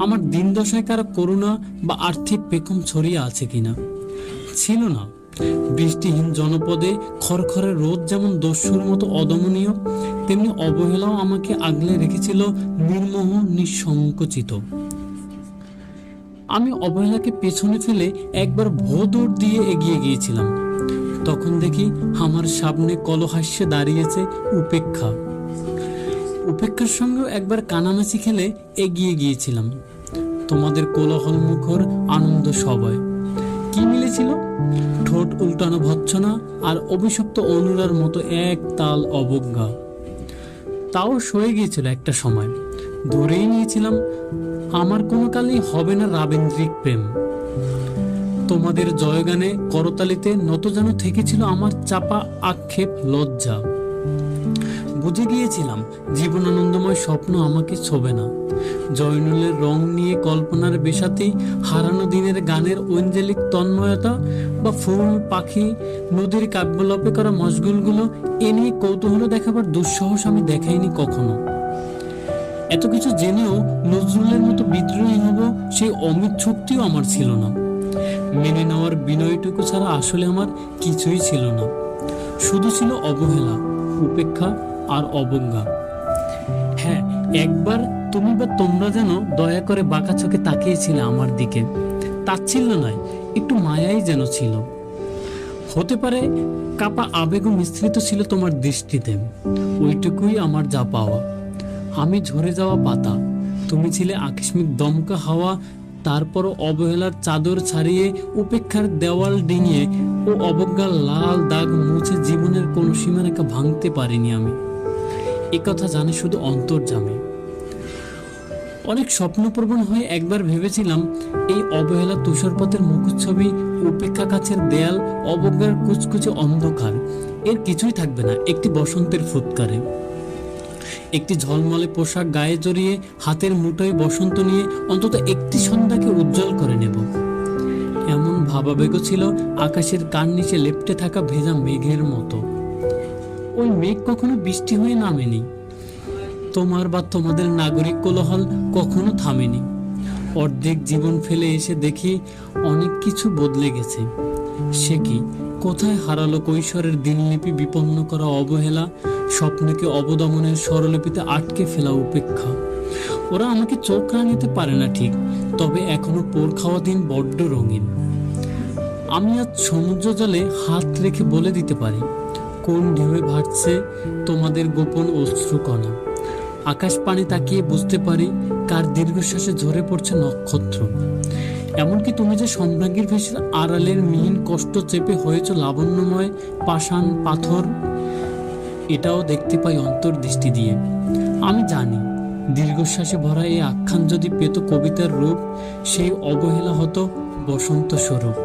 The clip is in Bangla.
আমার দিন দশায় কারও করুণা বা আর্থিক পেখম ছড়িয়ে আছে কিনা? ছিল না। বৃষ্টিহীন জনপদে খরখরে রোদ যেমন দস্যুর মতো অদমনীয়, তেমনি অবহেলাও আমাকে আগলে রেখেছিল নির্মোহ, নিঃসংকোচিত। আমি অবহেলাকে পেছনে ফেলে একবার ভো দৌড় দিয়ে এগিয়ে গিয়েছিলাম। তখন দেখি আমার সামনে কলহাস্যে দাঁড়িয়েছে উপেক্ষা। উপেক্ষার সঙ্গেও একবার কানামাছি খেলে এগিয়ে গিয়েছিলাম। তোমাদের কোলাহল মুখর আনন্দ সবাই কি মিলেছিল? ঠোঁট উল্টানো ভৎসনা আর অভিশপ্ত অনুরার মতো এক তাল অবজ্ঞা। তাও সয়ে গিয়েছিল একটা সময়। ধরেই নিয়েছিলাম, আমার কোনো কালেই হবে না রাবেন্দ্রিক প্রেম। তোমাদের জয়গানে করতালিতে নত যেন থেকেছিল আমার চাপা আক্ষেপ লজ্জা। বুঝে গিয়েছিলাম, জীবনানন্দময় স্বপ্ন আমাকে ছোবে না। জয়নুলের রং নিয়ে কল্পনার বেশাতেই হারানো দিনের গানের ঐঞ্জলিক তন্ময়তা বা ফুল, পাখি, নদীর কাব্যলপে করা মশগুলগুলো এ নিয়ে কৌতূহল দেখাবার দুঃসাহস আমি দেখাইনি কখনো। এত কিছু জেনেও নজরুলের মতো বিদ্রোহী হব সেই অমিত শক্তিও আমার ছিল না। মেনে নেওয়ার বিনয়টুকু ছাড়া আসলে আমার কিছুই ছিল না। শুধু ছিল অবহেলা, উপেক্ষা আর অবজ্ঞা। হ্যাঁ একবার তুমি বা তোমরা যেন দয়া করে বাঁকা চোখে তাকিয়েছিলে আমার দিকে। তাচ্ছিল্য নয় একটু মায়াই যেন ছিল। হতে পারে কাপা আবেগও মিশ্রিত ছিল তোমার দৃষ্টিতে। ওইটুকুই আমার যা পাওয়া। আমি ঝরে যাওয়া পাতা। তুমি ছিলে আকস্মিক দমকা হাওয়া, তারপরও অবহেলার চাদর ছাড়িয়ে, উপেক্ষার দেওয়াল ডিঙিয়ে, ও অবজ্ঞার লাল দাগ মুছে জীবনের কোনো সীমারেখা ভাঙতে পারিনি আমি। কথা জানে শুধু অন্তর অন্তর্জামে অনেক স্বপ্নপ্রবণ হয়ে একবার ভেবেছিলাম, এই অবহেলা তুষারপথের মুখচ্ছবি, উপেক্ষা কাছের দেয়াল, অবজ্ঞার কুচকুচে অন্ধকার, এর কিছুই থাকবে না, একটি বসন্তের ফুৎকারে। একটি ঝলমলে পোশাক গায়ে জড়িয়ে, হাতের মুঠোয় বসন্ত নিয়ে অন্তত একটি সন্ধ্যাকে উজ্জ্বল করে নেব। এমন ভাবাবেগ ছিল আকাশের কান নিচে লেপটে থাকা ভেজা মেঘের মতো। ওই মেঘ কখনো বৃষ্টি হয়ে নামেনি। তোমার বা তোমাদের নাগরিক কোলাহল কখনো থামেনি। অর্ধেক জীবন ফেলে এসে দেখি অনেক কিছু বদলে গেছে। সে কি? কোথায় হারালো কৈশোরের দিনলিপি বিপন্ন করা অবহেলা, স্বপ্নকে অবদমনের স্বরলিপিতে আটকে ফেলা উপেক্ষা? ওরা আমাকে চোখ রাঙাতে পারে না ঠিক, তবে এখনও পোর খাওয়া দিন বড্ড রঙিন। আমি আজ সমুদ্র জলে হাত রেখে বলে দিতে পারি। কোন ঢেউয়ে ভাসছে তোমাদের গোপন অশ্রুকণা? আকাশ পানি তাকিয়ে বুঝতে পারি কার দীর্ঘশ্বাসে ঝরে পড়ছে নক্ষত্র। এমনকি তুমি যে সম্রাজ্ঞীর ভেসের আড়ালের মিহিন কষ্ট চেপে হয়েছ লাবণ্যময় পাষাণ পাথর, এটাও দেখতে পাই অন্তর্দৃষ্টি দিয়ে। আমি জানি, দীর্ঘশ্বাসে ভরা এই আখ্যান যদি পেত কবিতার রূপ, সেই অবহেলা হতো বসন্ত স্বরূপ।